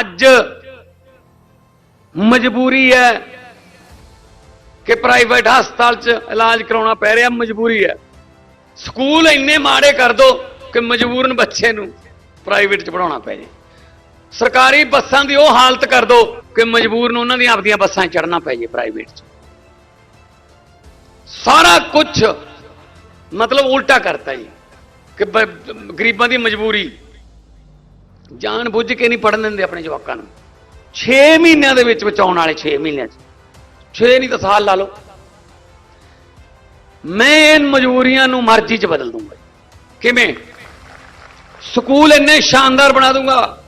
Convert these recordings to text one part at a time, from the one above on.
ਅੱਜ ਮਜਬੂਰੀ ਹੈ ਕਿ ਪ੍ਰਾਈਵੇਟ ਹਸਪਤਾਲ 'ਚ ਇਲਾਜ ਕਰਾਉਣਾ ਪੈ ਰਿਹਾ, ਮਜਬੂਰੀ ਹੈ। ਸਕੂਲ ਇੰਨੇ ਮਾੜੇ ਕਰ ਦੋ ਕਿ ਮਜਬੂਰਨ ਬੱਚੇ ਨੂੰ ਪ੍ਰਾਈਵੇਟ 'ਚ ਪੜਾਉਣਾ ਪੈ ਜੇ। ਸਰਕਾਰੀ ਬੱਸਾਂ ਦੀ ਉਹ ਹਾਲਤ ਕਰ ਦੋ ਕਿ ਮਜਬੂਰ ਨੂੰ ਉਹਨਾਂ ਦੀਆਂ ਆਪਦੀਆਂ ਬੱਸਾਂ 'ਚ ਚੜਨਾ ਪੈ ਜੇ ਪ੍ਰਾਈਵੇਟ 'ਚ। ਸਾਰਾ ਕੁਝ ਮਤਲਬ ਉਲਟਾ ਕਰਤਾ ਜੀ, ਕਿ ਗਰੀਬਾਂ ਦੀ ਮਜਬੂਰੀ ਜਾਣ ਬੁੱਝ ਕੇ ਨਹੀਂ ਪੜਨ ਦਿੰਦੇ ਆਪਣੇ ਜਵਾਕਾਂ ਨੂੰ। 6 ਮਹੀਨਿਆਂ ਦੇ ਵਿੱਚ ਬਚਾਉਣ ਵਾਲੇ 6 ਮਹੀਨਿਆਂ 'ਚ। 6 ਨਹੀਂ ਤਾਂ ਸਾਲ ਲਾ ਲਓ। ਮੈਂ ਇਹ ਮਜਬੂਰੀਆਂ ਨੂੰ ਮਰਜ਼ੀ 'ਚ ਬਦਲ ਦੂੰਗਾ। ਕਿਵੇਂ? ਸਕੂਲ ਇੰਨੇ ਸ਼ਾਨਦਾਰ ਬਣਾ ਦੂੰਗਾ।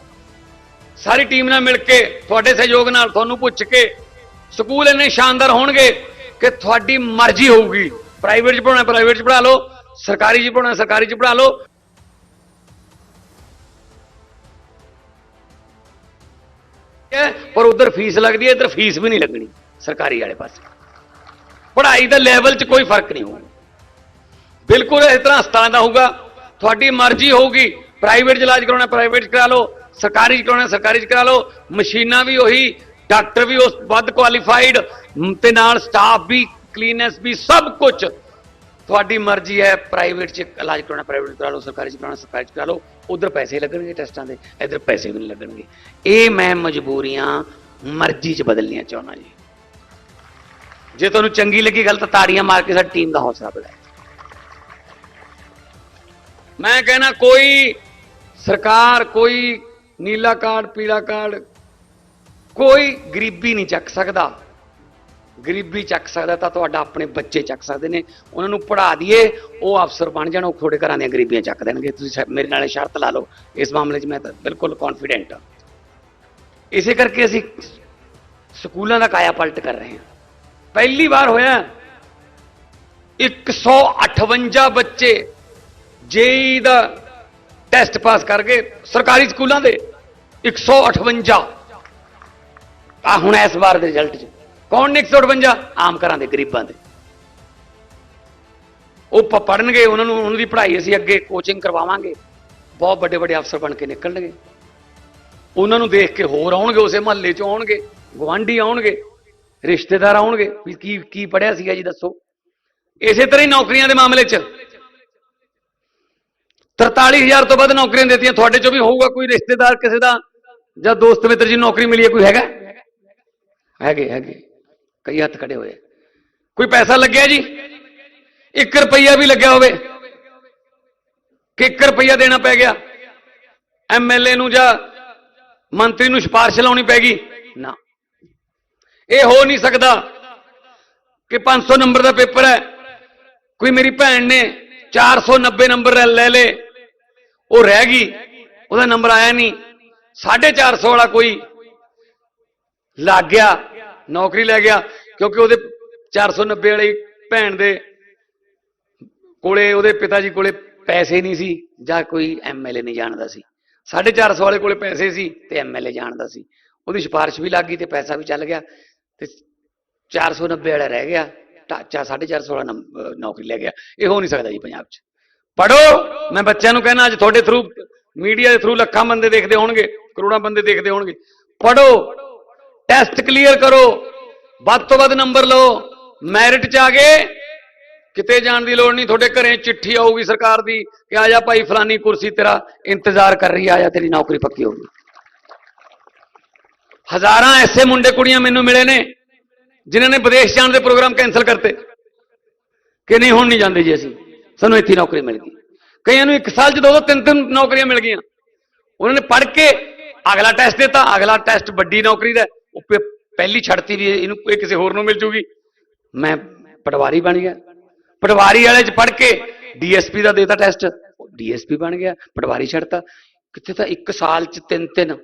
ਸਾਰੀ ਟੀਮ ਨਾਲ ਮਿਲ ਕੇ, ਤੁਹਾਡੇ ਸਹਿਯੋਗ ਨਾਲ ਤੁਹਾਨੂੰ ਪੁੱਛ ਕੇ, ਸਕੂਲ ਇੰਨੇ ਸ਼ਾਨਦਾਰ ਹੋਣਗੇ ਕਿ ਤੁਹਾਡੀ ਮਰਜ਼ੀ ਹੋਊਗੀ। ਪ੍ਰਾਈਵੇਟ 'ਚ ਪੜਾਉਣਾ ਪ੍ਰਾਈਵੇਟ 'ਚ ਪੜਾ ਲਓ। ਸਰਕਾਰੀ 'ਚ ਪੜਾਉਣਾ ਸਰਕਾਰੀ 'ਚ ਪੜਾ ਲਓ। ਹੈ, ਪਰ ਉਧਰ ਫੀਸ ਲੱਗਦੀ ਹੈ, ਇੱਧਰ ਫੀਸ ਵੀ ਨਹੀਂ ਲੱਗਣੀ ਸਰਕਾਰੀ ਵਾਲੇ ਪਾਸੇ। ਪੜ੍ਹਾਈ ਦਾ ਲੈਵਲ 'ਚ ਕੋਈ ਫ਼ਰਕ ਨਹੀਂ ਹੋਊਗਾ। ਬਿਲਕੁਲ ਇਸ ਤਰ੍ਹਾਂ ਹਸਪਤਾਲਾਂ ਦਾ ਹੋਊਗਾ, ਤੁਹਾਡੀ ਮਰਜ਼ੀ ਹੋਊਗੀ ਪ੍ਰਾਈਵੇਟ ਇਲਾਜ ਕਰਾਉਣਾ ਪ੍ਰਾਈਵੇਟ 'ਚ ਕਰਾ ਲਓ, ਸਰਕਾਰੀ 'ਚ ਕਰਾਉਣਾ, ਸਰਕਾਰੀ 'ਚ ਕਰਾ ਲਓ, ਮਸ਼ੀਨਾਂ ਵੀ ਉਹੀ, ਡਾਕਟਰ ਵੀ ਉਸ ਵੱਧ ਕੁਆਲੀਫਾਈਡ ਤੇ ਨਾਲ ਸਟਾਫ ਵੀ ਕਲੀਨੈਸ ਵੀ, ਸਭ ਕੁਝ ਤੁਹਾਡੀ ਮਰਜ਼ੀ ਹੈ ਪ੍ਰਾਈਵੇਟ 'ਚ ਇਲਾਜ ਕਰਾਉਣਾ ਪ੍ਰਾਈਵੇਟ ਕਰਾ ਲਓ, ਸਰਕਾਰੀ 'ਚ ਕਰਾਉਣਾ, ਸਰਕਾਰੀ 'ਚ ਕਰਾ ਲਓ, ਉਧਰ ਪੈਸੇ ਲੱਗਣਗੇ ਟੈਸਟਾਂ ਦੇ, ਇੱਧਰ ਪੈਸੇ ਵੀ ਨਹੀਂ ਲੱਗਣਗੇ। ਇਹ ਮੈਂ ਮਜਬੂਰੀਆਂ ਮਰਜ਼ੀ 'ਚ ਬਦਲਣੀਆਂ ਚਾਹੁੰਦਾ ਜੀ। ਜੇ ਤੁਹਾਨੂੰ ਚੰਗੀ ਲੱਗੀ ਗੱਲ ਤਾਂ ਤਾੜੀਆਂ ਮਾਰ ਕੇ ਸਾਡੀ ਟੀਮ ਦਾ ਹੌਸਲਾ ਵਧਾਏ ਮੈਂ ਕਹਿਣਾ, ਕੋਈ ਸਰਕਾਰ, ਕੋਈ ਨੀਲਾ ਕਾਰਡ, ਪੀਲਾ ਕਾਰਡ, ਕੋਈ ਗਰੀਬੀ ਨਹੀਂ ਚੱਕ ਸਕਦਾ। ਗਰੀਬੀ ਚੱਕ ਸਕਦਾ ਤਾਂ ਤੁਹਾਡਾ ਆਪਣੇ ਬੱਚੇ ਚੱਕ ਸਕਦੇ ਨੇ, ਉਹਨਾਂ ਨੂੰ ਪੜ੍ਹਾ ਦਈਏ, ਉਹ ਅਫਸਰ ਬਣ ਜਾਣ, ਉਹ ਤੁਹਾਡੇ ਘਰਾਂ ਦੀਆਂ ਗਰੀਬੀਆਂ ਚੱਕ ਦੇਣਗੇ। ਤੁਸੀਂ ਸ਼ਾ- ਮੇਰੇ ਨਾਲ ਸ਼ਰਤ ਲਾ ਲਓ। ਇਸ ਮਾਮਲੇ 'ਚ ਮੈਂ ਤਾਂ ਬਿਲਕੁਲ ਕੌਨਫੀਡੈਂਟ ਹਾਂ। ਇਸੇ ਕਰਕੇ ਅਸੀਂ ਸਕੂਲਾਂ ਦਾ ਕਾਇਆ ਪਲਟ ਕਰ ਰਹੇ ਹਾਂ। ਪਹਿਲੀ ਵਾਰ ਹੋਇਆ 158 ਬੱਚੇ ਜੇਈ ਦਾ ਟੈਸਟ ਪਾਸ ਕਰਕੇ ਸਰਕਾਰੀ ਸਕੂਲਾਂ ਦੇ 158 ਆ ਹੁਣ ਇਸ ਵਾਰ ਦੇ ਰਿਜ਼ਲਟ 'ਚ। ਕੌਣ ਨੇ 158 ਆਮ ਘਰਾਂ ਦੇ ਗਰੀਬਾਂ ਦੇ। ਉਹ ਪ- ਪੜ੍ਹਨਗੇ, ਉਹਨਾਂ ਨੂੰ, ਉਹਨਾਂ ਦੀ ਪੜ੍ਹਾਈ ਅਸੀਂ ਅੱਗੇ ਕੋਚਿੰਗ ਕਰਵਾਵਾਂਗੇ। ਬਹੁਤ ਵੱਡੇ ਵੱਡੇ ਅਫਸਰ ਬਣ ਕੇ ਨਿਕਲਣਗੇ। ਉਹਨਾਂ ਨੂੰ ਦੇਖ ਕੇ ਹੋਰ ਆਉਣਗੇ, ਉਸੇ ਮਹੱਲੇ 'ਚ ਆਉਣਗੇ ਗਵਾਂਢੀ ਆਉਣਗੇ, ਰਿਸ਼ਤੇਦਾਰ ਆਉਣਗੇ। ਵੀ ਕੀ ਕੀ ਪੜਿਆ ਸੀਗਾ ਜੀ, ਦੱਸੋ। ਇਸੇ ਤਰ੍ਹਾਂ ਹੀ ਨੌਕਰੀਆਂ ਦੇ ਮਾਮਲੇ 'ਚ। 43000 ਤੋਂ ਵੱਧ ਨੌਕਰੀਆਂ ਦਿੱਤੀਆਂ, ਤੁਹਾਡੇ 'ਚੋਂ ਵੀ ਹੋਊਗਾ ਕੋਈ ਰਿਸ਼ਤੇਦਾਰ ਕਿਸੇ ਦਾ? ਜਾਂ ਦੋਸਤ ਮਿੱਤਰ ਜੀ ਨੌਕਰੀ ਮਿਲੀ ਹੈ, ਕੋਈ ਹੈਗਾ? ਹੈਗੇ ਹੈਗੇ। ਕਈ ਹੱਥ ਖੜੇ ਹੋਏ। ਕੋਈ ਪੈਸਾ ਲੱਗਿਆ ਜੀ? 1 ਰੁਪਈਆ ਵੀ ਲੱਗਿਆ ਹੋਵੇ। ਕਿ 1 ਰੁਪਈਆ ਦੇਣਾ ਪੈ ਗਿਆ? ਐਮਐਲਏ ਨੂੰ ਜਾਂ ਮੰਤਰੀ ਨੂੰ ਸਿਫਾਰਿਸ਼ ਲਾਉਣੀ ਪੈ ਗਈ? ਨਾ। ਇਹ ਹੋ ਨਹੀਂ ਸਕਦਾ ਕਿ 500 ਨੰਬਰ ਦਾ ਪੇਪਰ ਹੈ। ਕੋਈ ਮੇਰੀ ਭੈਣ ਨੇ 490 ਨੰਬਰ ਲੈ- ਲੈ ਲੇ ਉਹ ਰਹਿ ਗਈ। ਉਹਦਾ ਨੰਬਰ ਆਇਆ ਨਹੀਂ। 450 ਵਾਲਾ ਕੋਈ ਲੱਗ ਗਿਆ। ਨੌਕਰੀ ਲੈ ਗਿਆ, ਕਿਉਂਕਿ ਉਹਦੇ 490 ਵਾਲੀ ਭੈਣ ਦੇ ਕੋਲੇ, ਉਹਦੇ ਪਿਤਾ ਜੀ ਕੋਲੇ ਪੈਸੇ ਨਹੀਂ ਸੀ, ਜਾਂ ਕੋਈ ਐਮਐਲਏ ਨਹੀਂ ਜਾਣਦਾ ਸੀ। 450 ਵਾਲੇ ਕੋਲੇ ਪੈਸੇ ਸੀ ਤੇ ਐਮਐਲਏ ਜਾਣਦਾ ਸੀ। ਉਹਦੀ ਸਿਫਾਰਿਸ਼ ਵੀ ਲੱਗ ਗਈ ਤੇ ਪੈਸਾ ਵੀ ਚੱਲ ਗਿਆ ਤੇ 490 ਵਾਲਾ ਰਹਿ ਗਿਆ ਟਾਚਾ 450 ਵਾਲਾ ਨੰਬ- ਅਹ ਨੌਕਰੀ ਲੈ ਗਿਆ। ਇਹ ਹੋ ਨਹੀਂ ਸਕਦਾ ਜੀ ਪੰਜਾਬ 'ਚ। ਪੜੋ ਮੈਂ ਬੱਚਿਆਂ ਨੂੰ ਕਹਿਣਾ ਅੱਜ ਤੁਹਾਡੇ ਥਰੂ ਮੀਡੀਆ ਦੇ ਥਰੂ ਲੱਖਾਂ ਬੰਦੇ ਦੇਖਦੇ ਹੋਣਗੇ, ਕਰੋੜਾਂ ਬੰਦੇ ਦੇਖਦੇ ਹੋਣਗੇ। ਪੜੋ ਟੈਸਟ ਕਲੀਅਰ ਕਰੋ। ਵੱਧ ਤੋਂ ਵੱਧ ਨੰਬਰ ਲਓ। ਮੈਰਿਟ 'ਚ ਆ ਗਏ। ਕਿਤੇ ਜਾਣ ਦੀ ਲੋੜ ਨਹੀਂ। ਤੁਹਾਡੇ ਘਰੇ ਚਿੱਠੀ ਆਊਗੀ ਸਰਕਾਰ ਦੀ ਕਿ ਆ ਜਾ ਭਾਈ, ਫਲਾਨੀ ਕੁਰਸੀ ਤੇਰਾ ਇੰਤਜ਼ਾਰ ਕਰ ਰਹੀ ਆ ਜਾ ਤੇਰੀ ਨੌਕਰੀ ਪੱਕੀ ਹੋਊਗੀ। ਹਜ਼ਾਰਾਂ ਐਸੇ ਮੁੰਡੇ ਕੁੜੀਆਂ ਮੈਨੂੰ ਮਿਲੇ ਨੇ, ਜਿਨ੍ਹਾਂ ਨੇ ਵਿਦੇਸ਼ ਜਾਣ ਦੇ ਪ੍ਰੋਗਰਾਮ ਕੈਨਸਲ ਕਰਤੇ, ਕਿ ਨਹੀਂ, ਹੁਣ ਨਹੀਂ ਜਾਂਦੇ ਜੀ ਅਸੀਂ। ਸਾਨੂੰ ਇੱਥੇ ਨੌਕਰੀ ਮਿਲ ਗਈ। ਕਈਆਂ ਨੂੰ ਇੱਕ ਸਾਲ 'ਚ ਦੋ ਦੋ ਤਿੰਨ ਤਿੰਨ ਨੌਕਰੀਆਂ ਮਿਲ ਗਈਆਂ। ਉਹਨਾਂ ਨੇ ਪੜ੍ਹ ਕੇ ਅਗਲਾ ਟੈਸਟ ਦਿੱਤਾ। ਅਗਲਾ ਟੈਸਟ ਵੱਡੀ ਨੌਕਰੀ ਦਾ ਉਹ ਪਹਿਲੀ ਛੱਡਤੀ ਵੀ ਇਹਨੂੰ ਇਹ ਕਿਸੇ ਹੋਰ ਨੂੰ ਮਿਲ ਜੂਗੀ। ਮੈਂ ਪਟਵਾਰੀ ਬਣ ਗਿਆ। ਪਟਵਾਰੀ ਵਾਲੇ 'ਚ ਪੜ੍ਹ ਕੇ ਡੀਐਸਪੀ ਦਾ ਦੇਤਾ ਟੈਸਟ। ਡੀਐਸਪੀ ਬਣ ਗਿਆ, ਪਟਵਾਰੀ ਛੱਡਤਾ। ਕਿਤੇ ਤਾਂ ਇੱਕ ਸਾਲ 'ਚ ਤਿੰਨ ਤਿੰਨ।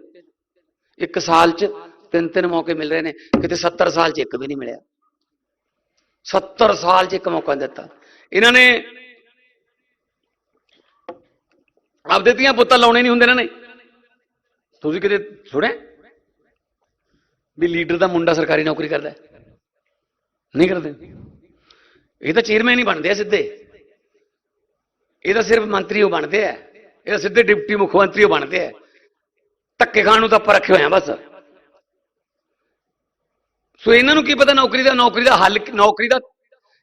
ਇੱਕ ਸਾਲ 'ਚ ਤਿੰਨ ਤਿੰਨ ਮੌਕੇ ਮਿਲ ਰਹੇ ਨੇ। ਕਿਤੇ 70 ਸਾਲ 'ਚ ਇੱਕ ਵੀ ਨਹੀਂ ਮਿਲਿਆ। 70 ਸਾਲ 'ਚ ਇੱਕ ਮੌਕਾ ਦਿੱਤਾ। ਇਹਨਾਂ ਨੇ ਆਪਦੇ ਧੀਆਂ ਪੁੱਤਾਂ ਲਾਉਣੇ ਨਹੀਂ ਹੁੰਦੇ ਇਹਨਾਂ ਨੇ। ਤੁਸੀਂ ਕਿਤੇ ਸੁਣਿਆ? ਵੀ ਲੀਡਰ ਦਾ ਮੁੰਡਾ ਸਰਕਾਰੀ ਨੌਕਰੀ ਕਰਦਾ ਨਹੀਂ ਕਰਦੇ। ਇਹ ਤਾਂ ਚੇਅਰਮੈਨ ਹੀ ਬਣਦੇ ਆ ਸਿੱਧੇ। ਇਹ ਤਾਂ ਸਿਰਫ ਮੰਤਰੀ ਉਹ ਬਣਦੇ ਆ। ਇਹ ਤਾਂ ਸਿੱਧੇ ਡਿਪਟੀ ਮੁੱਖ ਮੰਤਰੀ ਉਹ ਬਣਦੇ ਆ। ਧੱਕੇ ਖਾਣ ਨੂੰ ਤਾਂ ਆਪਾਂ ਰੱਖੇ ਹੋਏ ਆ ਬਸ। ਸੋ ਇਹਨਾਂ ਨੂੰ ਕੀ ਪਤਾ ਨੌਕਰੀ ਦਾ ਨੌਕਰੀ ਦਾ ਹੱਲ ਨੌਕਰੀ ਦਾ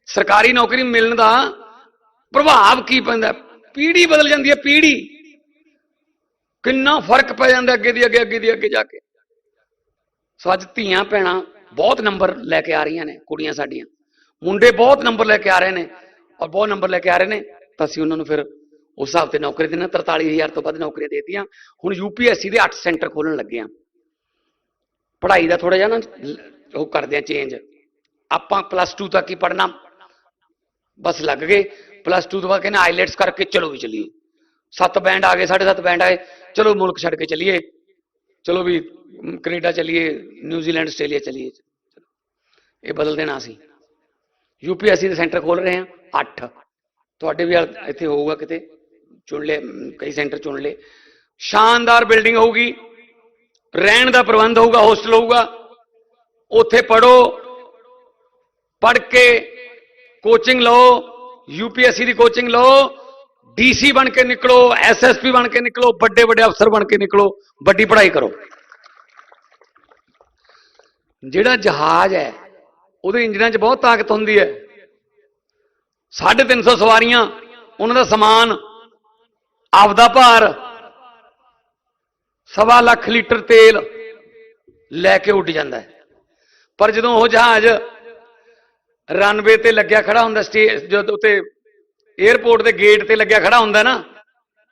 ਸਰਕਾਰੀ ਨੌਕਰੀ ਮਿਲਣ ਦਾ ਪ੍ਰਭਾਵ ਕੀ ਪੈਂਦਾ ਪੀੜ੍ਹੀ ਬਦਲ ਜਾਂਦੀ ਹੈ ਪੀੜੀ ਕਿੰਨਾ ਫ਼ਰਕ ਪੈ ਜਾਂਦਾ ਅੱਗੇ ਦੀ ਅੱਗੇ ਅੱਗੇ ਦੀ ਅੱਗੇ ਜਾ ਕੇ। ਸੋ ਅੱਜ ਧੀਆਂ ਭੈਣਾਂ ਬਹੁਤ ਨੰਬਰ ਲੈ ਕੇ ਆ ਰਹੀਆਂ ਨੇ, ਕੁੜੀਆਂ ਸਾਡੀਆਂ। ਮੁੰਡੇ ਬਹੁਤ ਨੰਬਰ ਲੈ ਕੇ ਆ ਰਹੇ ਨੇ ਔਰ ਬਹੁਤ ਨੰਬਰ ਲੈ ਕੇ ਆ ਰਹੇ ਨੇ, ਤਾਂ ਅਸੀਂ ਉਹਨਾਂ ਨੂੰ ਫਿਰ ਉਸ ਹਿਸਾਬ ਤੇ ਨੌਕਰੀ ਦੇਣਾ। 43000 ਤੋਂ ਵੱਧ ਨੌਕਰੀਆਂ ਦੇਤੀਆਂ। ਹੁਣ ਯੂਪੀਐਸਸੀ ਦੇ 8 ਸੈਂਟਰ ਖੋਲਣ ਲੱਗੇ ਆ। ਪੜ੍ਹਾਈ ਦਾ ਥੋੜਾ ਜਿਹਾ ਨਾ ਉਹ ਕਰਦੇ ਆ ਚੇਂਜ ਆਪਾਂ ਪਲੱਸ 2 ਤੱਕ ਹੀ ਪੜ੍ਹਨਾ। ਬਸ ਲੱਗ ਗਏ। ਪਲੱਸ 2 ਤੋਂ ਬਾਅਦ ਕਹਿੰਦੇ ਆਈਲੈਟਸ ਕਰਕੇ ਚਲੋ ਵੀ ਚਲੀਏ। ਸੱਤ ਬੈਂਡ ਆ ਗਏ, ਸਾਢੇ ਸੱਤ ਬੈਂਡ ਆਏ ਚਲੋ ਮੁਲਕ ਛੱਡ ਕੇ ਚਲੀਏ। ਚਲੋ ਵੀ ਅਮ, ਕੈਨੇਡਾ ਚਲੀਏ ਨਿਊਜ਼ੀਲੈਂਡ ਆਸਟ੍ਰੇਲੀਆ ਚਲੀਏ। ਇਹ ਬਦਲ ਦੇਣਾ ਸੀ ਯੂਪੀਐਸਸੀ ਦੇ ਸੈਂਟਰ ਖੋਲ ਰਹੇ ਹਾਂ 8 ਤੁਹਾਡੇ ਵੀ ਇੱਥੇ ਹੋਊਗਾ ਕਿਤੇ ਚੁਣ ਲੈ ਕਈ ਸੈਂਟਰ ਚੁਣ ਲੈ ਸ਼ਾਨਦਾਰ ਬਿਲਡਿੰਗ ਹੋਊਗੀ ਰਹਿਣ ਦਾ ਪ੍ਰਬੰਧ ਹੋਊਗਾ ਹੋਸਟਲ ਹੋਊਗਾ। ਉੱਥੇ ਪੜੋ ਪੜ ਕੇ ਕੋਚਿੰਗ ਲਓ ਯੂਪੀਐਸਸੀ ਦੀ ਕੋਚਿੰਗ ਲਓ। ਡੀਸੀ ਬਣ ਕੇ ਨਿਕਲੋ ਐਸਐਸਪੀ ਬਣ ਕੇ ਨਿਕਲੋ, ਵੱਡੇ ਵੱਡੇ ਅਫਸਰ ਬਣ ਕੇ ਨਿਕਲੋ, ਵੱਡੀ ਪੜ੍ਹਾਈ ਕਰੋ। ਜਿਹੜਾ ਜਹਾਜ਼ ਹੈ, ਉਹਦੇ ਇੰਜਨਾਂ 'ਚ ਬਹੁਤ ਤਾਕਤ ਹੁੰਦੀ ਹੈ। 350 ਸਵਾਰੀਆਂ, ਉਹਨਾਂ ਦਾ ਸਮਾਨ ਆਪਦਾ ਭਾਰ ਸਵਾ ਲੱਖ ਲੀਟਰ ਤੇਲ ਲੈ ਕੇ ਉੱਡ ਜਾਂਦਾ ਹੈ। ਪਰ ਜਦੋਂ ਉਹ ਜਹਾਜ਼ ਰਨਵੇ ਤੇ ਲੱਗਿਆ ਖੜਾ ਹੁੰਦਾ ਸਟੇਜ ਜਦੋਂ ਉੱਤੇ 에ਅਰਪੋਰਟ ਦੇ ਗੇਟ ਤੇ ਲੱਗਿਆ ਖੜਾ ਹੁੰਦਾ ਨਾ,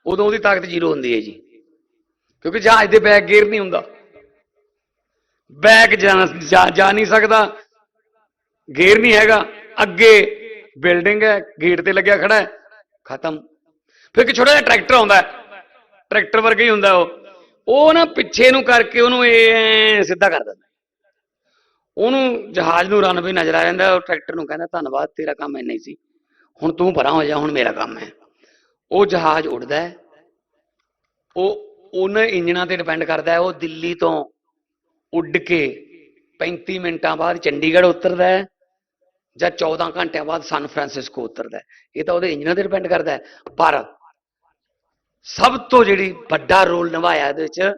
ਉਦੋਂ ਉਹਦੀ ਤਾਕਤ ਜ਼ੀਰੋ ਹੁੰਦੀ ਹੈ ਜੀ। ਕਿਉਂਕਿ ਜਹਾਜ਼ ਦੇ ਬੈਕ ਗੇਅਰ ਨਹੀਂ ਹੁੰਦਾ। ਬੈਕ ਜਾ, ਜਾ- ਨਹੀਂ ਸਕਦਾ। ਗੇਅਰ ਨਹੀਂ ਹੈਗਾ। ਅੱਗੇ ਬਿਲਡਿੰਗ ਹੈ ਗੇਟ ਤੇ ਲੱਗਿਆ ਖੜਾ ਹੈ। ਖਤਮ। ਫਿਰ ਇੱਕ ਛੋਟਾ ਜਿਹਾ ਟਰੈਕਟਰ ਆਉਂਦਾ ਟਰੈਕਟਰ ਵਰਗਾ ਹੀ ਹੁੰਦਾ ਉਹ। ਉਹ ਨਾ ਪਿੱਛੇ ਨੂੰ ਕਰਕੇ ਉਹਨੂੰ ਇਹ ਸਿੱਧਾ ਕਰ ਦਿੰਦਾ। ਉਹਨੂੰ ਜਹਾਜ਼ ਨੂੰ ਰਨਵੇ ਨਜ਼ਰ ਆ ਜਾਂਦਾ। ਉਹ ਟਰੈਕਟਰ ਨੂੰ ਕਹਿੰਦਾ, ਧੰਨਵਾਦ, ਤੇਰਾ ਕੰਮ ਇੰਨਾ ਹੀ ਸੀ। ਹੁਣ ਤੂੰ ਪਰਾਂ ਹੋ ਜਾ, ਹੁਣ ਮੇਰਾ ਕੰਮ ਹੈ। ਉਹ ਜਹਾਜ਼ ਉੱਡਦਾ ਹੈ। ਉਹ ਉਹਨਾਂ ਇੰਜਨਾਂ ਤੇ ਡਿਪੈਂਡ ਕਰਦਾ ਹੈ। ਉਹ ਦਿੱਲੀ ਤੋਂ ਉੱਡ ਕੇ 35 ਮਿੰਟਾਂ ਬਾਅਦ ਚੰਡੀਗੜ੍ਹ ਉਤਰਦਾ ਹੈ ਜਾਂ 14 ਘੰਟਿਆਂ ਬਾਅਦ ਸਨ ਫਰਾਂਸਿਸਕੋ ਉਤਰਦਾ ਹੈ। ਇਹ ਤਾਂ ਉਹਦੇ ਇੰਜਨਾਂ ਤੇ ਡਿਪੈਂਡ ਕਰਦਾ ਹੈ। ਪਰ ਸਭ ਤੋਂ ਜਿਹੜੀ ਵੱਡਾ ਰੋਲ ਨਿਭਾਇਆ ਇਹਦੇ ਵਿੱਚ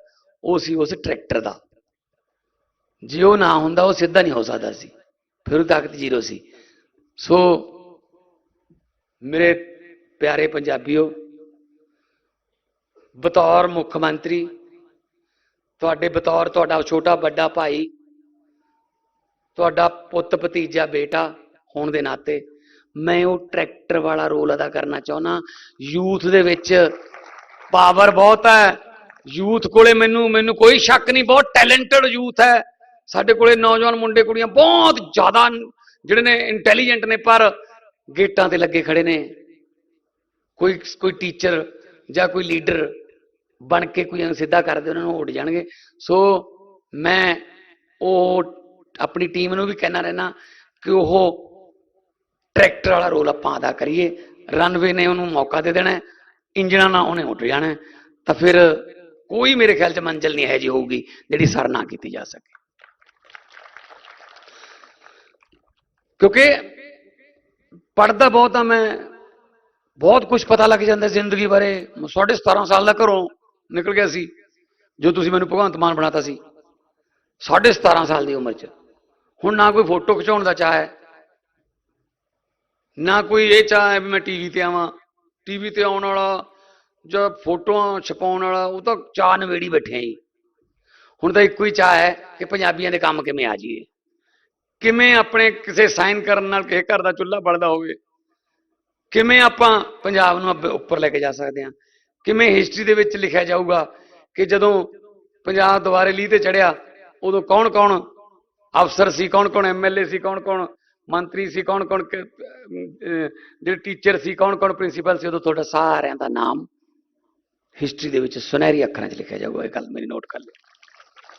ਉਹ ਸੀ ਉਸ ਟਰੈਕਟਰ ਦਾ। ਜੇ ਉਹ ਨਾ ਹੁੰਦਾ, ਉਹ ਸਿੱਧਾ ਨਹੀਂ ਹੋ ਸਕਦਾ ਸੀ। ਫਿਰ ਉਹ ਤਾਕਤ ਜ਼ੀਰੋ ਸੀ। ਸੋ ਮੇਰੇ ਪਿਆਰੇ ਪੰਜਾਬੀਓ, ਬਤੌਰ ਮੁੱਖ ਮੰਤਰੀ, ਤੁਹਾਡੇ ਬਤੌਰ ਤੁਹਾਡਾ ਛੋਟਾ ਵੱਡਾ ਭਾਈ, ਤੁਹਾਡਾ ਪੁੱਤ ਭਤੀਜਾ ਬੇਟਾ ਹੋਣ ਦੇ ਨਾਤੇ ਮੈਂ ਉਹ ਟਰੈਕਟਰ ਵਾਲਾ ਰੋਲ ਅਦਾ ਕਰਨਾ ਚਾਹੁੰਦਾ। ਯੂਥ ਦੇ ਵਿੱਚ ਪਾਵਰ ਬਹੁਤ ਹੈ। ਯੂਥ ਕੋਲੇ ਮੈਨੂੰ ਮੈਨੂੰ ਕੋਈ ਸ਼ੱਕ ਨਹੀਂ, ਬਹੁਤ ਟੈਲੈਂਟਡ ਯੂਥ ਹੈ। ਸਾਡੇ ਕੋਲੇ ਨੌਜਵਾਨ ਮੁੰਡੇ ਕੁੜੀਆਂ ਬਹੁਤ ਜ਼ਿਆਦਾ ਜਿਹੜੇ ਨੇ ਇੰਟੈਲੀਜੈਂਟ ਨੇ, ਪਰ ਗੇਟਾਂ ਤੇ ਲੱਗੇ ਖੜੇ ਨੇ। ਕੋਈ ਕੋਈ ਟੀਚਰ ਜਾਂ ਕੋਈ ਲੀਡਰ ਬਣ ਕੇ ਕੋਈ ਨੂੰ ਸਿੱਧਾ ਕਰਦੇ ਉਹਨਾਂ ਨੂੰ ਉੱਡ ਜਾਣਗੇ। ਸੋ ਮੈਂ ਉਹ ਆਪਣੀ ਟੀਮ ਨੂੰ ਵੀ ਕਹਿਣਾ ਰਹਿਣਾ ਕਿ ਉਹ ਟਰੈਕਟਰ ਵਾਲਾ ਰੋਲ ਆਪਾਂ ਅਦਾ ਕਰੀਏ। ਰਨਵੇ ਨੇ ਉਹਨੂੰ ਮੌਕਾ ਦੇ ਦੇਣਾ ਹੈ, ਇੰਜਣਾਂ ਨਾਲ ਉਹਨੇ ਉੱਡ ਜਾਣਾ। ਤਾਂ ਫਿਰ ਕੋਈ ਮੇਰੇ ਖਿਆਲ 'ਚ ਮੰਜ਼ਿਲ ਨਹੀਂ ਹੈ ਜੀ ਹੋਊਗੀ ਜਿਹੜੀ ਸਰ ਨਾ ਕੀਤੀ ਜਾ ਸਕੇ। ਕਿਉਂਕਿ ਪੜਦਾ ਬਹੁਤ ਆ, ਮੈਂ ਬਹੁਤ ਕੁਝ ਪਤਾ ਲੱਗ ਜਾਂਦਾ ਜ਼ਿੰਦਗੀ ਬਾਰੇ। ਮੈਂ ਸਾਢੇ 17 ਸਾਲ ਦਾ ਘਰੋਂ ਨਿਕਲ ਗਿਆ ਸੀ, ਜੋ ਤੁਸੀਂ ਮੈਨੂੰ ਭਗਵੰਤ ਮਾਨ ਬਣਾਤਾ ਸੀ, ਸਾਢੇ 17 ਸਾਲ ਦੀ ਉਮਰ 'ਚ। ਹੁਣ ਨਾ ਕੋਈ ਫੋਟੋ ਖਿਚਾਉਣ ਦਾ ਚਾਹ ਹੈ, ਨਾ ਕੋਈ ਇਹ ਚਾਹ ਹੈ ਵੀ ਮੈਂ ਟੀਵੀ ਤੇ ਆਵਾਂ। ਟੀਵੀ ਤੇ ਆਉਣ ਵਾਲਾ ਜਾਂ ਫੋਟੋਆਂ ਛਪਾਉਣ ਵਾਲਾ, ਉਹ ਤਾਂ ਚਾਹ ਨਵੇੜੀ ਬੈਠੇ ਆਂ ਹੁਣ ਤਾਂ ਇੱਕੋ ਹੀ ਚਾਹ ਹੈ ਕਿ ਪੰਜਾਬੀਆਂ ਦੇ ਕੰਮ ਕਿਵੇਂ ਆ ਜਾਈਏ। ਕਿਵੇਂ ਆਪਣੇ ਕਿਸੇ ਸਾਈਨ ਕਰਨ ਨਾਲ ਕਿਸੇ ਘਰ ਦਾ ਚੁੱਲ੍ਹਾ ਬਲਦਾ ਹੋਵੇ? ਕਿਵੇਂ ਆਪਾਂ ਪੰਜਾਬ ਨੂੰ ਉੱਪਰ ਲੈ ਕੇ ਜਾ ਸਕਦੇ ਹਾਂ? ਕਿਵੇਂ ਹਿਸਟਰੀ ਦੇ ਵਿੱਚ ਲਿਖਿਆ ਜਾਊਗਾ ਕਿ ਜਦੋਂ ਪੰਜਾਬ ਦੁਬਾਰੇ ਲੀਹ ਤੇ ਚੜਿਆ ਉਦੋਂ ਕੌਣ ਕੌਣ ਅਫਸਰ ਸੀ ਕੌਣ ਕੌਣ ਐਮਐਲਏ ਸੀ ਕੌਣ ਕੌਣ ਮੰਤਰੀ ਸੀ ਕੌਣ ਕੌਣ ਜਿਹੜੇ ਟੀਚਰ ਸੀ ਕੌਣ ਕੌਣ ਪ੍ਰਿੰਸੀਪਲ ਸੀ, ਉਦੋਂ ਤੁਹਾਡਾ ਸਾਰਿਆਂ ਦਾ ਨਾਮ ਹਿਸਟਰੀ ਦੇ ਵਿੱਚ ਸੁਨਹਿਰੀ ਅੱਖਰਾਂ 'ਚ ਲਿਖਿਆ ਜਾਊਗਾ। ਇਹ ਗੱਲ ਮੇਰੀ ਨੋਟ ਕਰ ਲਓ।